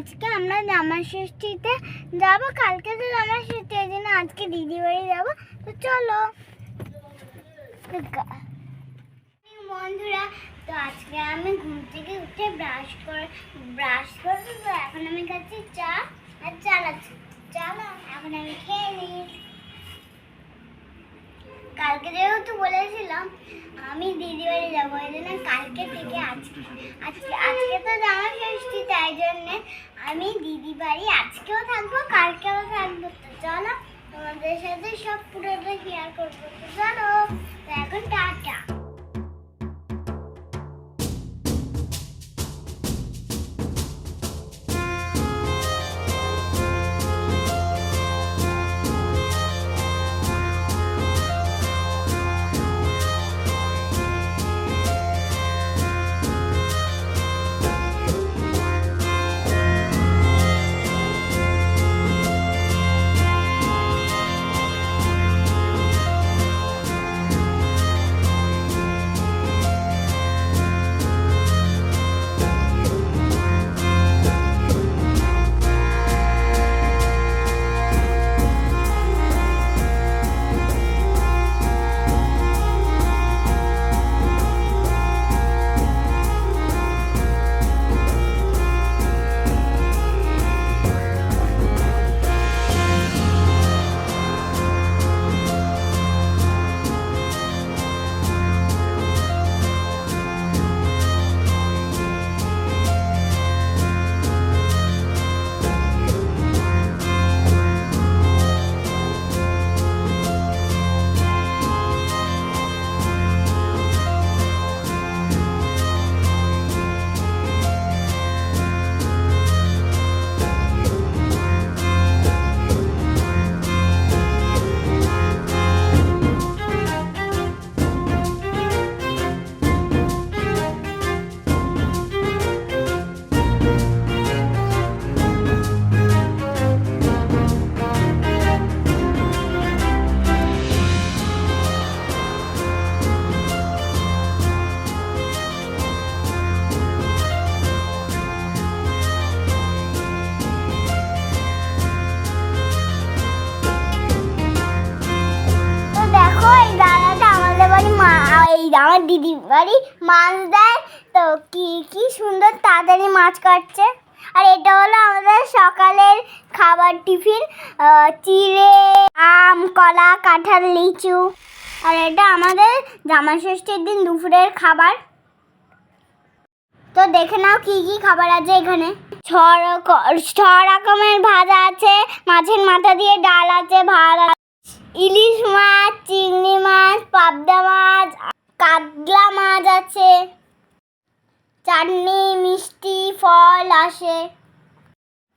আজকে আমরা জামা ষষ্ঠীতে যাব। কালকে তো জামা ষষ্ঠী এই জন্য আজকে দিদি বাড়ি যাব। তো চলো। বন্ধুরা, তো আজকে আমি ঘুম থেকে উঠে ব্রাশ করে ব্রাশ করব। তো এখন আমি খাচ্ছি চা আর চালাচ্ছি চালা, এখন আমি খেয়ে নিই। কালকে যেহেতু বলেছিলাম, আমি দিদি বাড়ি যাব ওই জন্য কালকে থেকে আজকে আজকে আজকে তো জামা ষষ্ঠী তাই জন্যে আমি দিদি বাড়ি, আজকেও থাকব, কালকেও থাকব। তো চলো, তোমাদের সাথে সব পুরোটা শেয়ার করব। তো চলো। আমার দিদি বাড়ি মাছ দেয়। তো কি কি সুন্দর তাড়াতাড়ি মাছ কাটছে। আর এটা হলো আমাদের সকালের খাবার টিফিন চিড়ে, আম, কলা, কাঁঠাল, লিচু। আর এটা আমাদের জামা ষষ্ঠীর দিন দুপুরের খাবার। তো দেখে নাও কি কি খাবার আছে এখানে। ছ রক- ছ রকমের ভাজা আছে, মাছের মাথা দিয়ে ডাল আছে, ভাত ইলিশ মাছ, চিংড়ি মাছ, পাবদা মাছ আসে।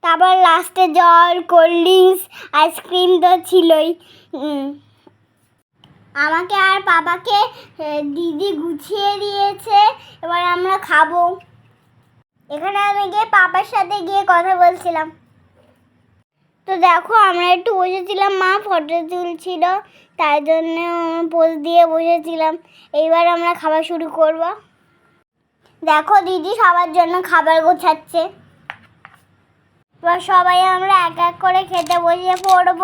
তারপর লাস্টে জল কোল্ড ড্রিঙ্কস আইসক্রিম তো ছিলই। আমাকে আর বাবাকে দিদি গুছিয়ে দিয়েছে, এবার আমরা খাব। এখানে আমি গিয়ে পাপার সাথে গিয়ে কথা বলছিলাম। তো দেখো, আমরা একটু বসেছিলাম, মা ফটো তুলছিল, তাই জন্য পোজ দিয়ে বসেছিলাম। এইবার আমরা খাবার শুরু করব। দেখো দিদি সবার জন্য খাবার গোছাচ্ছে। এবার সবাই আমরা এক এক করে খেতে বসে পড়ব।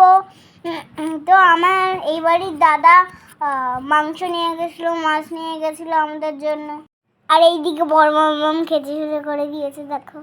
তো আমার এই বাড়ির দাদা মাংস নিয়ে গেছিল, মাছ নিয়ে গেছিল আমাদের জন্য। আর এইদিকে বড় মাম খেতে শুরু করে দিয়েছে, দেখো।